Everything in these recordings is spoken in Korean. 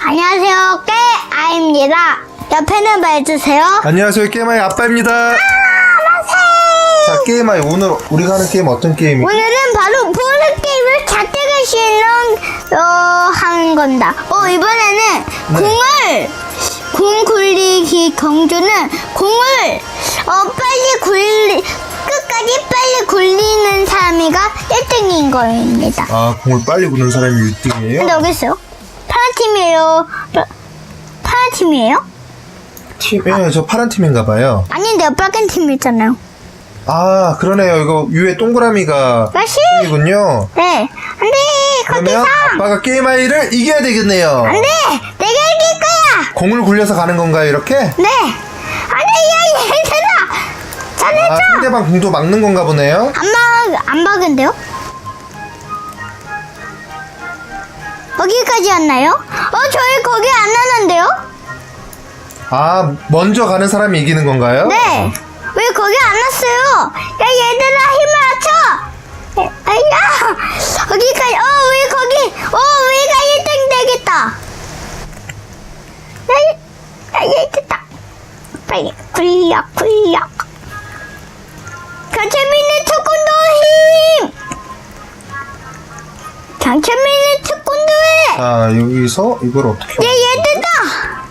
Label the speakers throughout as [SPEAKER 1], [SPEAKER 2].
[SPEAKER 1] 안녕하세요, 깨아입니다. 옆에는 봐주세요.
[SPEAKER 2] 안녕하세요 게임아이 아빠입니다 자 게임아이 오늘 우리가 하는 게임 어떤 게임이
[SPEAKER 1] 오늘은 바로 보드게임을 자택을 실는, 어, 하는 겁니다. 어, 이번에는 공을, 공 굴리기 경주는 공을, 어, 빨리 굴리, 끝까지 빨리 굴리는 사람이가 1등인 거입니다.
[SPEAKER 2] 아 공을 빨리 구는 사람이 1등이에요?
[SPEAKER 1] 근데 여기 있어요. 파란 팀이에요. 파- 파란 팀이에요?
[SPEAKER 2] 팀, 예, 저 파란 팀인가 봐요
[SPEAKER 1] 아닌데요. 빨간 팀 있잖아요.
[SPEAKER 2] 아 그러네요 이거 위에 동그라미가
[SPEAKER 1] 맛이?
[SPEAKER 2] 팀이군요
[SPEAKER 1] 네. 안 돼.
[SPEAKER 2] 그러면
[SPEAKER 1] 거기서.
[SPEAKER 2] 아빠가 게임 아이를 이겨야 되겠네요
[SPEAKER 1] 안 돼. 내가 이길 거야.
[SPEAKER 2] 공을 굴려서 가는 건가요 이렇게?
[SPEAKER 1] 네. 안 돼. 야, 얘들아.
[SPEAKER 2] 아
[SPEAKER 1] 잘했죠?
[SPEAKER 2] 상대방 공도 막는 건가 보네요
[SPEAKER 1] 안 막, 안 막은데요? 거기까지 왔나요? 어, 저희 거기 안 나는데요?
[SPEAKER 2] 아 먼저 가는 사람이 이기는 건가요?
[SPEAKER 1] 네. 왜 거기 안 왔어요? 야, 얘들아, 힘을 합쳐! 에, 아야! 거기까지, 어, 왜 거기, 어, 우리가 1등 되겠다! 야, 야, 야, 됐다. 빨리, 굴려, 굴려. 강철민의 태권도 힘! 강철민의 태권도에!
[SPEAKER 2] 자 여기서 이걸 어떻게
[SPEAKER 1] 야, 얘들아!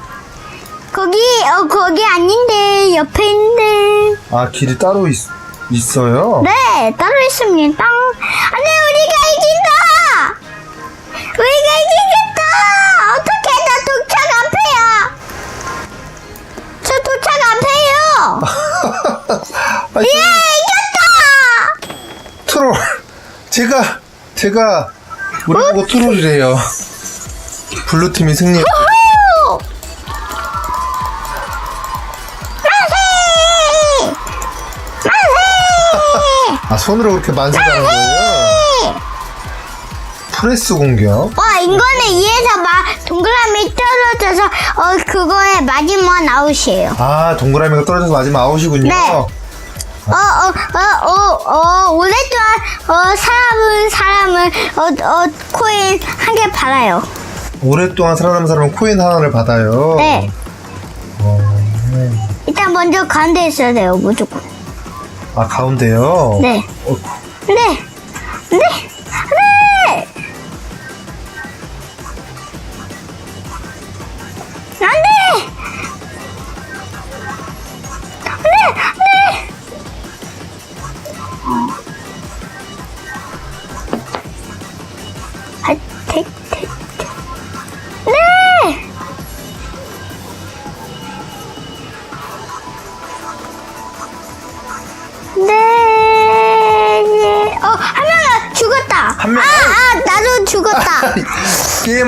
[SPEAKER 1] 거기, 어, 거기 아닌데, 옆에 있는데.
[SPEAKER 2] 아 길이 따로 있, 있어요?
[SPEAKER 1] 네, 따로 있습니다. 안돼, 우리가 이긴다! 우리가 이기겠다! 어떻게, 나 도착 앞에야! 저 도착 앞에요! 예, 이겼다!
[SPEAKER 2] 트롤 제가 제가 우리 보고 트롤이래요 블루 팀이 승리
[SPEAKER 1] 후! 만세! 만세!
[SPEAKER 2] 아 손으로 그렇게 만세하는 거예요? 프레스 공격
[SPEAKER 1] 와, 이거는 이에서 막 동그라미 떨어져서, 어, 그거에 맞으면 아웃이에요.
[SPEAKER 2] 아 동그라미가 떨어져서 맞으면 아웃이군요
[SPEAKER 1] 네. 어, 어, 어, 어, 어, 오랫동안, 어, 사람은, 사람을, 어, 어, 코인 한 개 팔아요.
[SPEAKER 2] 오랫동안 살아남은 사람은 코인 하나를 받아요
[SPEAKER 1] 네.
[SPEAKER 2] 어,
[SPEAKER 1] 일단 먼저 가운데 있어야 돼요, 무조건.
[SPEAKER 2] 아 가운데요?
[SPEAKER 1] 네.
[SPEAKER 2] 어,
[SPEAKER 1] 네. 네. 네.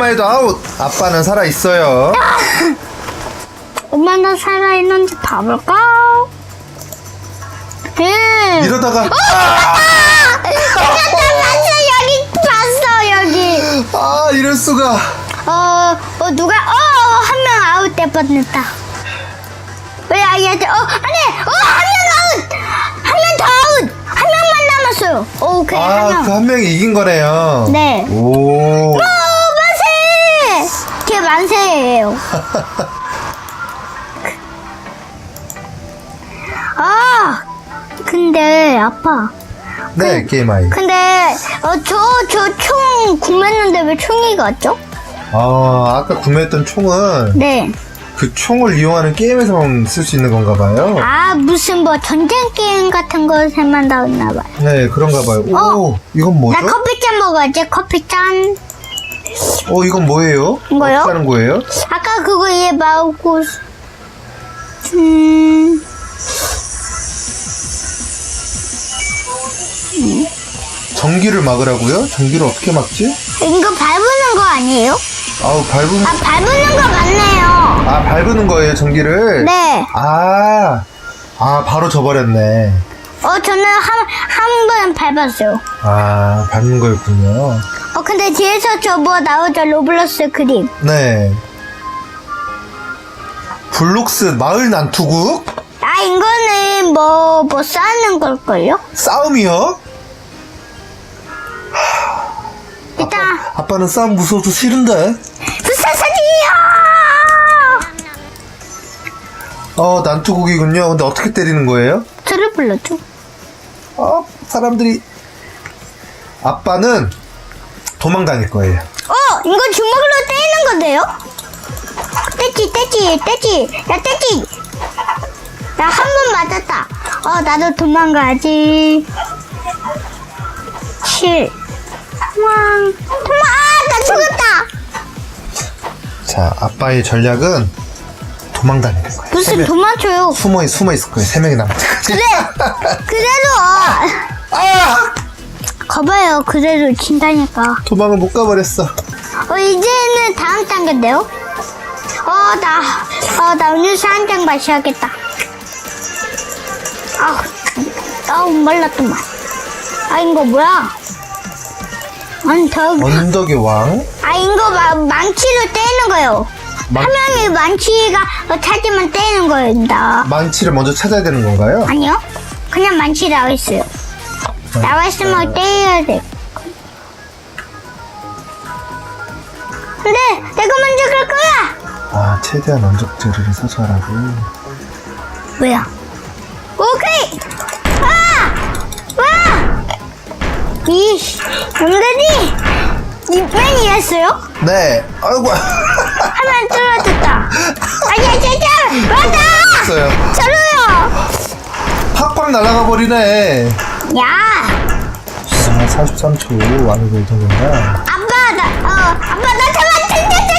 [SPEAKER 2] 게임아이도 아웃 아빠는 살아 있어요
[SPEAKER 1] 얼마나 살아있는지 봐볼까? 음.
[SPEAKER 2] 이러다가
[SPEAKER 1] 아! 봤어, 여기 봤어, 여기.
[SPEAKER 2] 아 이럴 수가
[SPEAKER 1] 어, 어, 누가, 어, 한 명 아웃 될 뻔했다. 왜 아이한테, 어, 안 돼! 어, 한 명 아웃! 한 명 더 아웃! 한 명만 남았어요. 오, 그래, 한
[SPEAKER 2] 아
[SPEAKER 1] 명.
[SPEAKER 2] 그 한 명이 이긴 거네요
[SPEAKER 1] 네.
[SPEAKER 2] 오!
[SPEAKER 1] 걔 만세예요. 아, 근데 아빠.
[SPEAKER 2] 네 게임 아이
[SPEAKER 1] 근데 어, 저저총 구매했는데 왜 총이 갔죠?
[SPEAKER 2] 아 아까 구매했던 총은
[SPEAKER 1] 네.
[SPEAKER 2] 그 총을 이용하는 게임에서만 쓸 수 있는 건가 봐요.
[SPEAKER 1] 아 무슨 뭐 전쟁 게임 같은 것에만 나왔나 봐요.
[SPEAKER 2] 네, 그런가 봐요. 오,
[SPEAKER 1] 어.
[SPEAKER 2] 이건 뭐죠?
[SPEAKER 1] 나 커피 짠 먹어야지 커피 짠.
[SPEAKER 2] 어, 이건 뭐예요?
[SPEAKER 1] 뭐요?
[SPEAKER 2] 어떻게 하는 거예요?
[SPEAKER 1] 아까 그거 얘 말고 음.
[SPEAKER 2] 전기를 막으라고요? 전기를 어떻게 막지?
[SPEAKER 1] 이거 밟는 거 아니에요?
[SPEAKER 2] 아우, 밟으면,
[SPEAKER 1] 아 밟는 거 맞네요.
[SPEAKER 2] 아, 밟는 거예요, 전기를?
[SPEAKER 1] 네.
[SPEAKER 2] 아, 아, 바로 져버렸네.
[SPEAKER 1] 어 저는 한 한 번 밟았어요.
[SPEAKER 2] 아, 밟는 거였군요.
[SPEAKER 1] 어 근데 뒤에서 저 뭐 나오죠 로블록스 그림.
[SPEAKER 2] 네. 블록스 마을 난투국?
[SPEAKER 1] 아 이거는 뭐뭐 쌓는 걸걸요?
[SPEAKER 2] 싸움이요?
[SPEAKER 1] 일단
[SPEAKER 2] 아빠는 싸움 무서워서 싫은데?
[SPEAKER 1] 불사사지
[SPEAKER 2] 어, 난투고기군요. 근데 어떻게 때리는 거예요?
[SPEAKER 1] 저를 불러줘.
[SPEAKER 2] 어, 사람들이. 아빠는 도망다닐 거예요.
[SPEAKER 1] 어, 이거 주먹으로 때리는 건데요? 떼지, 떼지, 떼지. 야, 떼지. 나 한 번 맞았다. 어, 나도 도망가지. 7. 도망. 도망. 아, 나 죽었다.
[SPEAKER 2] 자, 아빠의 전략은 도망다니는 거예요. 세
[SPEAKER 1] 무슨
[SPEAKER 2] 명-
[SPEAKER 1] 도망쳐요.
[SPEAKER 2] 숨어, 숨어 있을 거예요. 세 명이 때까지.
[SPEAKER 1] 그래. 그래도,
[SPEAKER 2] 아!
[SPEAKER 1] 거봐요. 그래도 진다니까.
[SPEAKER 2] 도망을 못 가버렸어.
[SPEAKER 1] 어, 이제는 다음 단계인데요? 어, 나, 어, 나 음료수 한 잔 마셔야겠다. 아우, 아우, 말랐더만. 아, 이거 뭐야? 아니, 더,
[SPEAKER 2] 언덕의 왕.
[SPEAKER 1] 아, 이거 마, 망치로 때리는 거예요.
[SPEAKER 2] 망-
[SPEAKER 1] 한 명이 망치가 어, 찾으면 때리는 거입니다.
[SPEAKER 2] 망치를 먼저 찾아야 되는 건가요?
[SPEAKER 1] 아니요? 그냥 망치 나와 있어요. 나와 있으면 때려야 돼. 근데 내가 먼저 갈 거야.
[SPEAKER 2] 아, 최대한 언덕들을 서서라고.
[SPEAKER 1] 뭐야? 오케이. 와, 와. 이씨, 놈들이 입맨 이랬어요?
[SPEAKER 2] 네. 아이고.
[SPEAKER 1] 하면 떨어졌다. 아야, 짜자, 왔다.
[SPEAKER 2] 했어요.
[SPEAKER 1] 저로요.
[SPEAKER 2] 팍팍 날아가 버리네.
[SPEAKER 1] 야,
[SPEAKER 2] 아, 43초 왕이 걸더군요.
[SPEAKER 1] 아빠 나, 어, 아빠 나 짜자자자자.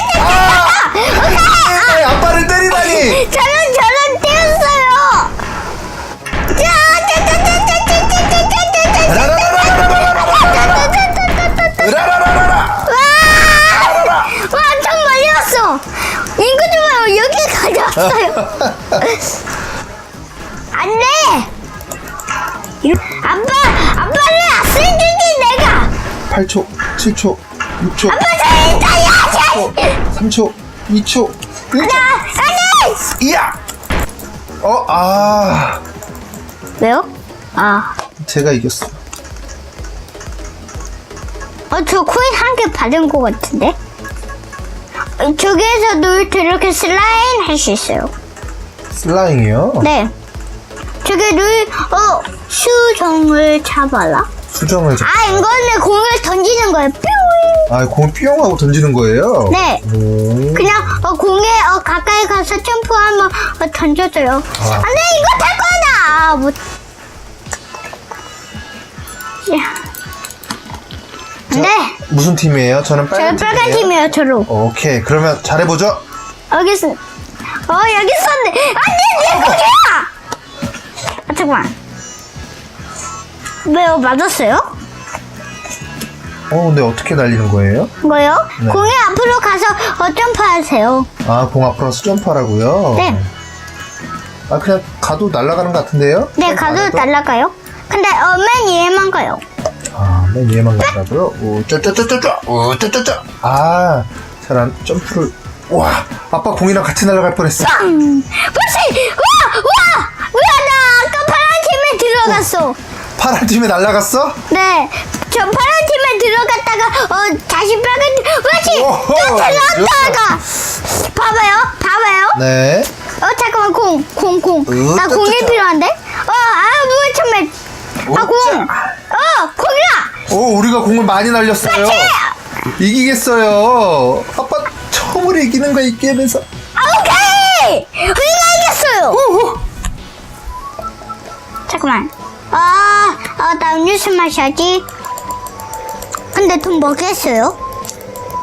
[SPEAKER 1] 오케이.
[SPEAKER 2] 에 아빠를 때리다니!
[SPEAKER 1] 저는 저는 뛰었어요. 짜자자자자자자자자자자.
[SPEAKER 2] 라라라라라라 라라라라라!
[SPEAKER 1] 와, 참 멀리 왔어. 인구 좀 봐요. 여기 가져왔어요. 안 돼. 아빠, 아빠를 아슬주지 내가.
[SPEAKER 2] 8초, 7초, 6초,
[SPEAKER 1] 아빠 잘했다, 야, 잘.
[SPEAKER 2] 3초, 2초, 1초.
[SPEAKER 1] 나, 안 돼.
[SPEAKER 2] 이야! 어, 아.
[SPEAKER 1] 왜요? 아,
[SPEAKER 2] 제가 이겼어.
[SPEAKER 1] 어, 저 코인 한 개 받은 것 같은데? 어, 저기에서도 이렇게 슬라임 할 수 있어요.
[SPEAKER 2] 슬라잉이요?
[SPEAKER 1] 네. 저기 룰, 어, 수정을 잡아라.
[SPEAKER 2] 수정을 잡.
[SPEAKER 1] 아, 이거는 공을 던지는 거예요. 뿅!
[SPEAKER 2] 아, 공을 뿅하고 던지는 거예요?
[SPEAKER 1] 네.
[SPEAKER 2] 오.
[SPEAKER 1] 그냥 어, 공에 어, 가까이 가서 점프하면 어, 던져줘요. 안 돼, 이거 탈 거다! 아, 못. 야. 안 돼!
[SPEAKER 2] 무슨 팀이에요? 저는
[SPEAKER 1] 저
[SPEAKER 2] 빨간
[SPEAKER 1] 빨간
[SPEAKER 2] 팀이에요.
[SPEAKER 1] 팀이에요, 저로.
[SPEAKER 2] 오케이. 그러면 잘해보죠.
[SPEAKER 1] 여기 있어. 어, 여기 있었네. 안 돼, 내 거야! 아, 잠깐만. 왜요? 맞았어요?
[SPEAKER 2] 어, 근데 어떻게 날리는 거예요?
[SPEAKER 1] 뭐요?
[SPEAKER 2] 네.
[SPEAKER 1] 공에 앞으로 가서 어, 점프하세요.
[SPEAKER 2] 아, 공 앞으로 가서 점프하라고요?
[SPEAKER 1] 네.
[SPEAKER 2] 아, 그냥 가도 날아가는 것 같은데요?
[SPEAKER 1] 네,
[SPEAKER 2] 안
[SPEAKER 1] 가도
[SPEAKER 2] 해도?
[SPEAKER 1] 날라가요. 근데 어, 맨 위에만 가요.
[SPEAKER 2] 아, 맨 위에만 가라고요? 오, 쪼쪼쪼쪼! 오, 쪼쪼쪼! 아, 잘 안, 점프를. 와, 아빠 공이랑 같이 날아갈 뻔했어.
[SPEAKER 1] 빵! 벌써! 와! 와! 와! 나 아까 파란 팀에 들어갔어.
[SPEAKER 2] 파란 팀에 날아갔어?
[SPEAKER 1] 네. 저 파란 팀에 들어갔다가 어 다시 빨간 팀. 그렇지!
[SPEAKER 2] 오호!
[SPEAKER 1] 또 들어갔다가 봐봐요. 봐봐요.
[SPEAKER 2] 네.
[SPEAKER 1] 어 잠깐만 공. 공 공.
[SPEAKER 2] 으,
[SPEAKER 1] 나
[SPEAKER 2] 또,
[SPEAKER 1] 공이. 필요한데? 어, 아, 뭐야 참에. 아, 공. 어, 공이야.
[SPEAKER 2] 오, 우리가 공을 많이 날렸어요. 이기겠어요. 아빠 처음으로 이기는 거야, 이 게임에서.
[SPEAKER 1] 잠깐만. 아, 아, 나 음료수 마셔야지. 근데 돈 먹겠어요?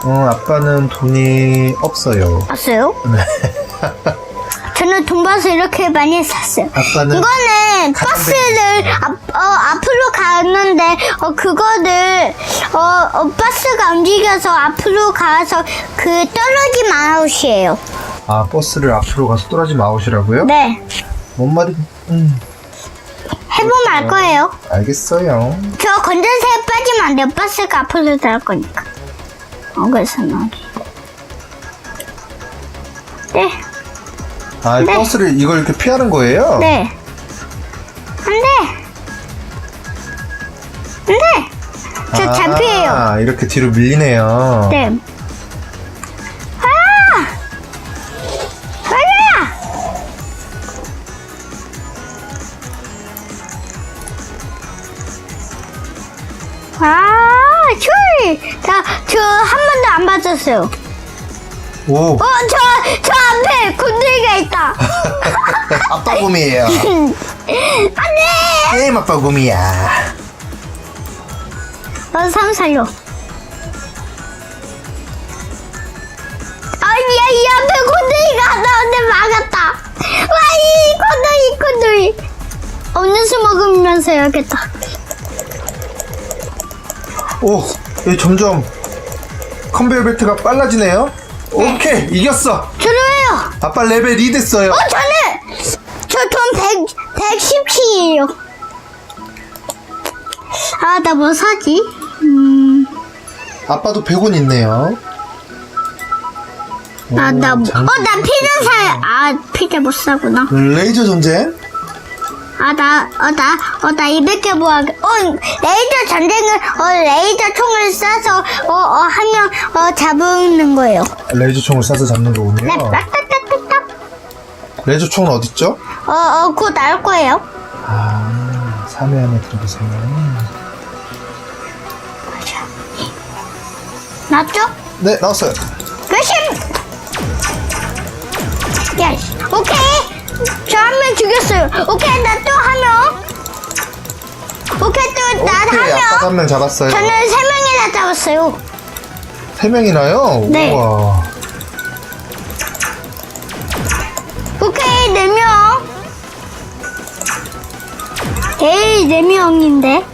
[SPEAKER 2] 어, 아빠는 돈이 없어요.
[SPEAKER 1] 없어요?
[SPEAKER 2] 네.
[SPEAKER 1] 저는 돈 벌어서 이렇게 많이 샀어요.
[SPEAKER 2] 아빠는
[SPEAKER 1] 이거는 버스를 앞, 어, 앞으로 가는데 어, 그거를 어, 어, 버스가 움직여서 앞으로 가서 그 떨어지 마우시에요.
[SPEAKER 2] 아, 버스를 앞으로 가서 떨어지면 아웃이라고요?
[SPEAKER 1] 네.
[SPEAKER 2] 뭔 말이, 음,
[SPEAKER 1] 해보면 알 거예요.
[SPEAKER 2] 알겠어요.
[SPEAKER 1] 저 건전지에 빠지면 안 돼요. 버스가 앞으로 들어갈 거니까. 어, 그래서 나기. 네,
[SPEAKER 2] 아,
[SPEAKER 1] 네.
[SPEAKER 2] 버스를 이걸 이렇게 피하는 거예요?
[SPEAKER 1] 네. 안 돼. 안 돼. 저 잡히에요.
[SPEAKER 2] 아, 이렇게 뒤로 밀리네요.
[SPEAKER 1] 네. 찾았어요.
[SPEAKER 2] 오,
[SPEAKER 1] 어, 저, 저 앞에 곤드기가 있다.
[SPEAKER 2] 아빠 곰이에요.
[SPEAKER 1] 안 돼!
[SPEAKER 2] 게임 아빠 곰이야.
[SPEAKER 1] 어, 삼 살려. 아, 야, 이 앞에 곤드기가 나한테 막았다. 와, 이 곤드기, 곤드기. 음료수 먹으면서 해야겠다.
[SPEAKER 2] 오, 얘 점점 컨베이어 벨트가 빨라지네요. 오케이, 이겼어.
[SPEAKER 1] 들어요.
[SPEAKER 2] 아빠 레벨 2 됐어요.
[SPEAKER 1] 어, 저는, 저돈 100, 110씩이에요. 아, 나 뭐 사지? 음,
[SPEAKER 2] 아빠도 100원 있네요.
[SPEAKER 1] 아,
[SPEAKER 2] 오,
[SPEAKER 1] 나, 뭐,
[SPEAKER 2] 장-
[SPEAKER 1] 어, 나 피자 사, 아, 피자 못 사구나.
[SPEAKER 2] 레이저 전쟁?
[SPEAKER 1] 아, 나, 어, 나, 어, 나 200개 모아. 어, 레이저 전쟁을, 어, 레이저 총을 쏴서, 어, 어, 한 명, 어, 잡는 거예요.
[SPEAKER 2] 레이저 총을 쏴서 잡는
[SPEAKER 1] 네,
[SPEAKER 2] 거군요.
[SPEAKER 1] 딱딱딱딱딱.
[SPEAKER 2] 레이저 총은 어딨죠?
[SPEAKER 1] 어, 어, 곧 나올 거예요.
[SPEAKER 2] 아, 3회 안에 들어보세요.
[SPEAKER 1] 맞죠?
[SPEAKER 2] 네, 나왔어요.
[SPEAKER 1] 몇십! 야, 씨. 오케이! 저 한 명 죽였어요. 오케이, 나 또 한 명. 오케이, 또, 나 한
[SPEAKER 2] 오케이, 아빠가
[SPEAKER 1] 명.
[SPEAKER 2] 한명 잡았어요.
[SPEAKER 1] 저는 세 명이나 잡았어요.
[SPEAKER 2] 세 명이나요?
[SPEAKER 1] 네.
[SPEAKER 2] 우와.
[SPEAKER 1] 오케이, 네 명. 에이, 네 명인데.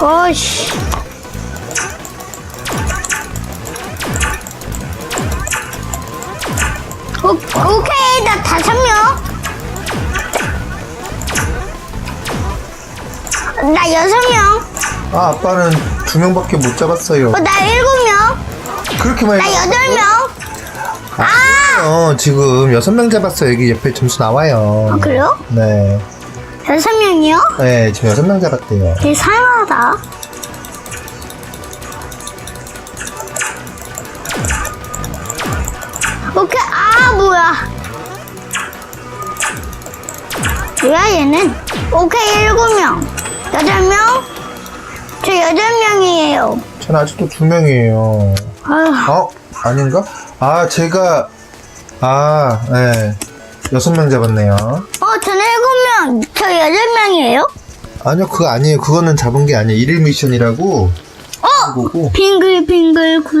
[SPEAKER 1] 오씨. 오, 오케이, 나 다섯 명. 나 여섯 명.
[SPEAKER 2] 아, 아빠는 두 명밖에 못 잡았어요.
[SPEAKER 1] 어, 나 일곱 명.
[SPEAKER 2] 그렇게 많이
[SPEAKER 1] 나 여덟 명.
[SPEAKER 2] 어, 지금 여섯 명 잡았어요. 여기 옆에 점수 나와요.
[SPEAKER 1] 아, 그래요?
[SPEAKER 2] 네.
[SPEAKER 1] 여섯 명이요?
[SPEAKER 2] 네, 지금 여섯 명 잡았대요.
[SPEAKER 1] 되게 살만하다. 오케이, 아, 뭐야. 뭐야, 얘는? 오케이, 일곱 명. 여덟 명? 저 여덟 명이에요.
[SPEAKER 2] 전 아직도 두 명이에요.
[SPEAKER 1] 아휴,
[SPEAKER 2] 어? 아닌가? 아, 제가, 아, 네. 여섯 명 잡았네요.
[SPEAKER 1] 명. 저 여덟 명이에요?
[SPEAKER 2] 아니요, 그거 아니에요. 그거는 잡은 게 아니에요. 일일 미션이라고.
[SPEAKER 1] 어! 빙글빙글 구